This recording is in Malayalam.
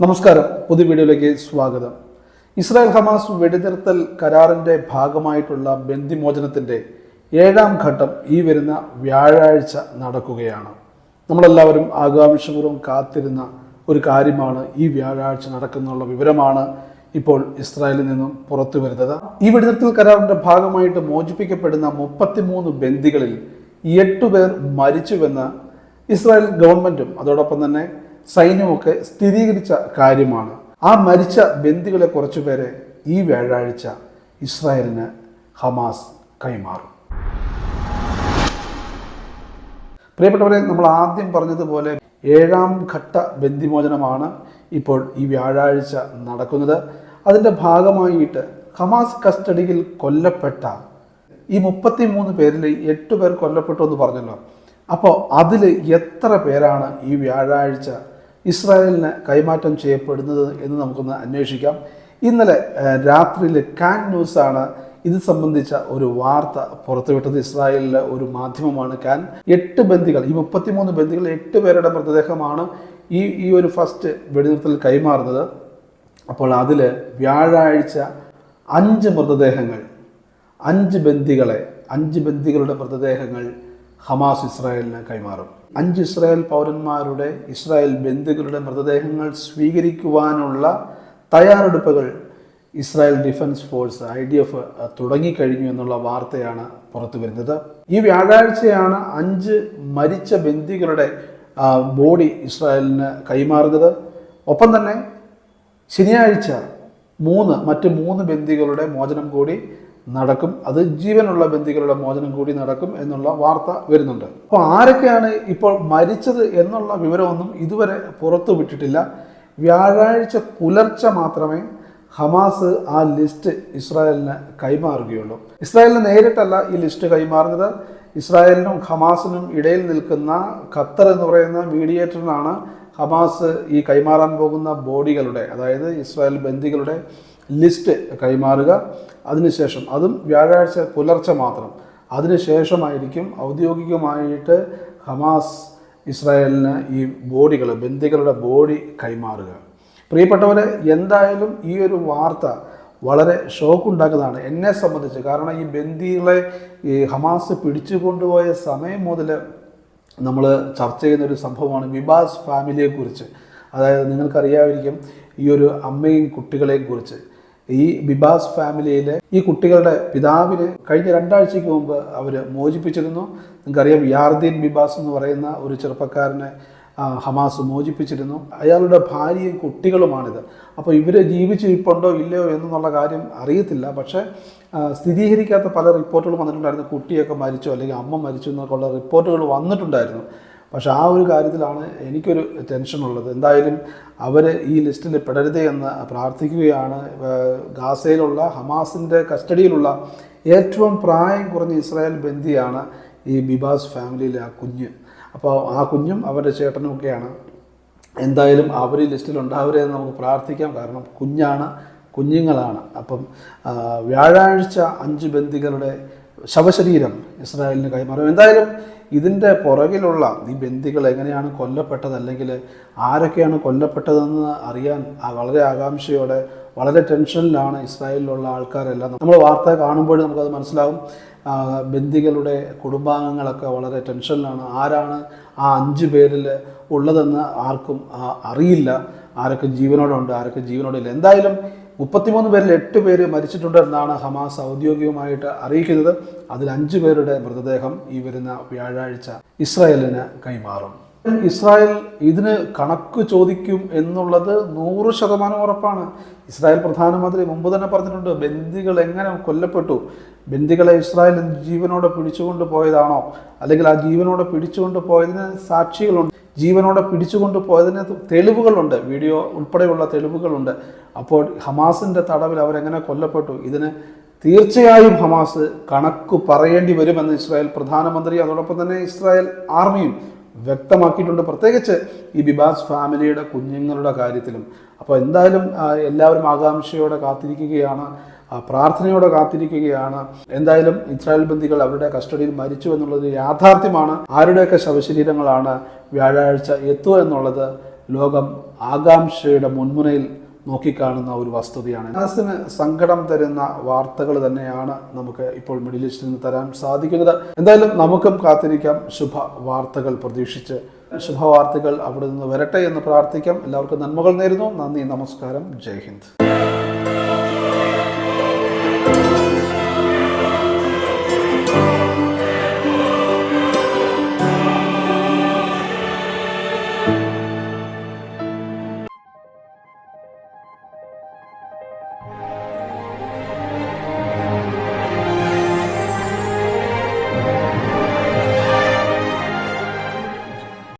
നമസ്കാരം. പുതിയ വീഡിയോയിലേക്ക് സ്വാഗതം. ഇസ്രായേൽ ഹമാസ് വെടിനിർത്തൽ കരാറിന്റെ ഭാഗമായിട്ടുള്ള ബന്ധിമോചനത്തിന്റെ ഏഴാം ഘട്ടം ഈ വരുന്ന വ്യാഴാഴ്ച നടക്കുകയാണ്. നമ്മളെല്ലാവരും ആകാംക്ഷപൂർവം കാത്തിരുന്ന ഒരു കാര്യമാണ് ഈ വ്യാഴാഴ്ച നടക്കുന്നുള്ള വിവരമാണ് ഇപ്പോൾ ഇസ്രായേലിൽ നിന്നും പുറത്തു വരുന്നത്. ഈ വെടിനിർത്തൽ കരാറിന്റെ ഭാഗമായിട്ട് മോചിപ്പിക്കപ്പെടുന്ന മുപ്പത്തിമൂന്ന് ബന്ദികളിൽ എട്ടുപേർ മരിച്ചുവെന്ന് ഇസ്രായേൽ ഗവൺമെന്റും അതോടൊപ്പം തന്നെ സൈന്യമൊക്കെ സ്ഥിരീകരിച്ച കാര്യമാണ്. ആ മരിച്ച ബന്ദികളെ കുറച്ചുപേരെ ഈ വ്യാഴാഴ്ച ഇസ്രായേലിന് ഹമാസ് കൈമാറും. പ്രിയപ്പെട്ടവരെ നമ്മൾ ആദ്യം പറഞ്ഞതുപോലെ ഏഴാം ഘട്ട ബന്ദിമോചനമാണ് ഇപ്പോൾ ഈ വ്യാഴാഴ്ച നടക്കുന്നത്. അതിന്റെ ഭാഗമായിട്ട് ഹമാസ് കസ്റ്റഡിയിൽ കൊല്ലപ്പെട്ട ഈ മുപ്പത്തി മൂന്ന് പേരിൽ എട്ട് പേർ കൊല്ലപ്പെട്ടു എന്ന് പറഞ്ഞല്ലോ. അപ്പോൾ അതിൽ എത്ര പേരാണ് ഈ വ്യാഴാഴ്ച ഇസ്രായേലിന് കൈമാറ്റം ചെയ്യപ്പെടുന്നത് എന്ന് നമുക്കൊന്ന് അന്വേഷിക്കാം. ഇന്നലെ രാത്രിയിൽ കാൻ ന്യൂസാണ് ഇത് സംബന്ധിച്ച ഒരു വാർത്ത പുറത്തുവിട്ടത്. ഇസ്രായേലിലെ ഒരു മാധ്യമമാണ് കാൻ. എട്ട് ബന്ദികൾ ഈ മുപ്പത്തിമൂന്ന് ബന്ദികൾ എട്ട് പേരുടെ മൃതദേഹമാണ് ഈ ഈ ഒരു ഫസ്റ്റ് വെടിനിർത്തൽ കൈമാറുന്നത്. അപ്പോൾ അതിൽ വ്യാഴാഴ്ച അഞ്ച് മൃതദേഹങ്ങൾ അഞ്ച് ബന്ദികളെ അഞ്ച് ബന്ദികളുടെ മൃതദേഹങ്ങൾ ഹമാസ് ഇസ്രായേലിന് കൈമാറും. അഞ്ച് ഇസ്രായേൽ പൗരന്മാരുടെ ഇസ്രായേൽ ബന്ധുക്കളുടെ മൃതദേഹങ്ങൾ സ്വീകരിക്കുവാനുള്ള തയ്യാറെടുപ്പുകൾ Israel defence force I D F തുടങ്ങിക്കഴിഞ്ഞു എന്നുള്ള വാർത്തയാണ് പുറത്തു വരുന്നത്. ഈ വ്യാഴാഴ്ചയാണ് അഞ്ച് മരിച്ച ബന്ദികളുടെ ബോഡി ഇസ്രായേലിന് കൈമാറുന്നത്. ഒപ്പം തന്നെ ശനിയാഴ്ച മൂന്ന് മറ്റ് മൂന്ന് ബന്ദികളുടെ മോചനം കൂടി നടക്കും. അത് ജീവനുള്ള ബന്ധികളുടെ മോചനം കൂടി നടക്കും എന്നുള്ള വാർത്ത വരുന്നുണ്ട്. അപ്പോൾ ആരൊക്കെയാണ് ഇപ്പോൾ മരിച്ചത് എന്നുള്ള വിവരമൊന്നും ഇതുവരെ പുറത്തു വിട്ടിട്ടില്ല. വ്യാഴാഴ്ച പുലർച്ചെ മാത്രമേ ഹമാസ് ആ ലിസ്റ്റ് ഇസ്രായേലിന് കൈമാറുകയുള്ളൂ. ഇസ്രായേലിന് നേരിട്ടല്ല ഈ ലിസ്റ്റ് കൈമാറുന്നത്. ഇസ്രായേലിനും ഹമാസിനും ഇടയിൽ നിൽക്കുന്ന ഖത്തർ എന്ന് പറയുന്ന മീഡിയേറ്ററിനാണ് ഹമാസ് ഈ കൈമാറാൻ പോകുന്ന ബോഡികളുടെ അതായത് ഇസ്രായേൽ ബന്ദികളുടെ ലിസ്റ്റ് കൈമാറുക അതിനുശേഷം അതും വ്യാഴാഴ്ച പുലർച്ചെ മാത്രം. അതിനുശേഷമായിരിക്കും ഔദ്യോഗികമായിട്ട് ഹമാസ് ഇസ്രായേലിന് ഈ ബോഡികൾ ബന്ദികളുടെ ബോഡി കൈമാറുക. പ്രിയപ്പെട്ടവരെ എന്തായാലും ഈ ഒരു വാർത്ത വളരെ ഷോക്ക് ഉണ്ടാക്കുന്നതാണ് എന്നെ സംബന്ധിച്ച്. കാരണം ഈ ബന്ദികളെ ഈ ഹമാസ് പിടിച്ചു കൊണ്ടുപോയ സമയം മുതൽ നമ്മൾ ചർച്ച ചെയ്യുന്ന ഒരു സംഭവമാണ് വിബാസ് ഫാമിലിയെക്കുറിച്ച് അതായത് നിങ്ങൾക്കറിയാമായിരിക്കും ഈ ഒരു അമ്മയും കുട്ടികളെയും കുറിച്ച്. ഈ ബിബാസ് ഫാമിലിയിലെ ഈ കുട്ടികളുടെ പിതാവിനെ കഴിഞ്ഞ രണ്ടാഴ്ചയ്ക്ക് മുമ്പ് അവർ മോചിപ്പിച്ചിരുന്നു. നിങ്ങൾക്കറിയാം യാർദീൻ ബിബാസ് എന്ന് പറയുന്ന ഒരു ചെറുപ്പക്കാരനെ ഹമാസ് മോചിപ്പിച്ചിരുന്നു. അയാളുടെ ഭാര്യയും കുട്ടികളുമാണിത്. അപ്പോൾ ഇവർ ജീവിച്ചിരിപ്പുണ്ടോ ഇല്ലയോ എന്നുള്ള കാര്യം അറിയത്തില്ല. പക്ഷേ സ്ഥിരീകരിക്കാത്ത പല റിപ്പോർട്ടുകളും വന്നിട്ടുണ്ടായിരുന്നു. കുട്ടിയൊക്കെ മരിച്ചു അല്ലെങ്കിൽ അമ്മ മരിച്ചു എന്നൊക്കെയുള്ള റിപ്പോർട്ടുകൾ വന്നിട്ടുണ്ടായിരുന്നു. പക്ഷേ ആ ഒരു കാര്യത്തിലാണ് എനിക്കൊരു ടെൻഷനുള്ളത് എന്തായാലും അവർ ഈ ലിസ്റ്റിൽ പെടരുതേ എന്ന് പ്രാർത്ഥിക്കുകയാണ്. ഗാസയിലുള്ള ഹമാസിന്റെ കസ്റ്റഡിയിലുള്ള ഏറ്റവും പ്രായം കുറഞ്ഞ ഇസ്രായേൽ ബന്ദിയാണ് ഈ ബിബാസ് ഫാമിലിയിലെ ആ കുഞ്ഞ്. അപ്പോൾ ആ കുഞ്ഞും അവരുടെ ചേട്ടനും ഒക്കെയാണ് എന്തായാലും അവർ ഉണ്ടാവരുത് എന്ന് നമുക്ക് പ്രാർത്ഥിക്കാം. കാരണം കുഞ്ഞാണ് കുഞ്ഞുങ്ങളാണ്. അപ്പം വ്യാഴാഴ്ച അഞ്ച് ബന്ദികളുടെ ശവശരീരം ഇസ്രായേലിന് കൈമാറും. എന്തായാലും ഇതിന്റെ പുറകിലുള്ള ഈ ബന്ദികൾ എങ്ങനെയാണ് കൊല്ലപ്പെട്ടത്? അല്ലെങ്കിൽ ആരൊക്കെയാണ് കൊല്ലപ്പെട്ടതെന്ന് അറിയാൻ വളരെ ആകാംക്ഷയോടെ വളരെ ടെൻഷനിലാണ് ഇസ്രായേലിലുള്ള ആൾക്കാരെല്ലാം. നമ്മൾ വാർത്ത കാണുമ്പോഴും നമുക്കത് മനസ്സിലാവും. ബന്ദികളുടെ കുടുംബാംഗങ്ങളൊക്കെ വളരെ ടെൻഷനിലാണ്. ആരാണ് ആ അഞ്ച് പേരിൽ ഉള്ളതെന്ന് ആർക്കും അറിയില്ല. ആരൊക്കെ ജീവനോടുണ്ട് ആരൊക്കെ ജീവനോടില്ല. എന്തായാലും മുപ്പത്തിമൂന്ന് പേരിൽ എട്ട് പേര് മരിച്ചിട്ടുണ്ട് എന്നാണ് ഹമാസ് ഔദ്യോഗികമായിട്ട് അറിയിക്കുന്നത്. അതിൽ അഞ്ച് പേരുടെ മൃതദേഹം ഈ വരുന്ന വ്യാഴാഴ്ച ഇസ്രായേലിന് കൈമാറും. ഇസ്രായേൽ ഇതിന് കണക്ക് ചോദിക്കും എന്നുള്ളത് നൂറ് ശതമാനം ഉറപ്പാണ്. ഇസ്രായേൽ പ്രധാനമന്ത്രി മുമ്പ് തന്നെ പറഞ്ഞിട്ടുണ്ട് ബന്ദികൾ എങ്ങനെ കൊല്ലപ്പെട്ടു? ബന്ദികളെ ഇസ്രായേൽ ജീവനോടെ പിടിച്ചുകൊണ്ട് പോയതാണോ? അല്ലെങ്കിൽ ആ ജീവനോടെ പിടിച്ചുകൊണ്ട് പോയതിന് സാക്ഷികളുണ്ട്? ജീവനോടെ പിടിച്ചുകൊണ്ട് പോയതിന് തെളിവുകളുണ്ട്. വീഡിയോ ഉൾപ്പെടെയുള്ള തെളിവുകളുണ്ട്. അപ്പോൾ ഹമാസിന്റെ തടവിൽ അവരെങ്ങനെ കൊല്ലപ്പെട്ടു? ഇതിന് തീർച്ചയായും ഹമാസ് കണക്ക് പറയേണ്ടി വരുമെന്ന് ഇസ്രായേൽ പ്രധാനമന്ത്രി അതോടൊപ്പം തന്നെ ഇസ്രായേൽ ആർമിയും വ്യക്തമാക്കിയിട്ടുണ്ട്. പ്രത്യേകിച്ച് ഈ ബിബാസ് ഫാമിലിയുടെ കുഞ്ഞുങ്ങളുടെ കാര്യത്തിലും. അപ്പോൾ എന്തായാലും എല്ലാവരും ആകാംക്ഷയോടെ കാത്തിരിക്കുകയാണ് പ്രാർത്ഥനയോടെ കാത്തിരിക്കുകയാണ്. എന്തായാലും ഇസ്രായേൽ ബന്ധികൾ അവരുടെ കസ്റ്റഡിയിൽ മരിച്ചു എന്നുള്ളത് യാഥാർത്ഥ്യമാണ്. ആരുടെയൊക്കെ ശവശരീരങ്ങളാണ് വ്യാഴാഴ്ച എത്തുക എന്നുള്ളത് ലോകം ആകാംക്ഷയുടെ മുൻമുനയിൽ നോക്കിക്കാണുന്ന ഒരു വസ്തുതയാണ്. മനസ്സിന് സങ്കടം തരുന്ന വാർത്തകൾ തന്നെയാണ് നമുക്ക് ഇപ്പോൾ മിഡിൽ ഈസ്റ്റിൽ നിന്ന് തരാൻ സാധിക്കുന്നത്. എന്തായാലും നമുക്കും കാത്തിരിക്കാം. ശുഭ വാർത്തകൾ പ്രതീക്ഷിച്ച് ശുഭവാർത്തകൾ അവിടെ നിന്ന് വരട്ടെ എന്ന് പ്രാർത്ഥിക്കാം. എല്ലാവർക്കും നന്മകൾ നേരുന്നു. നന്ദി നമസ്കാരം. ജയ് ഹിന്ദ്.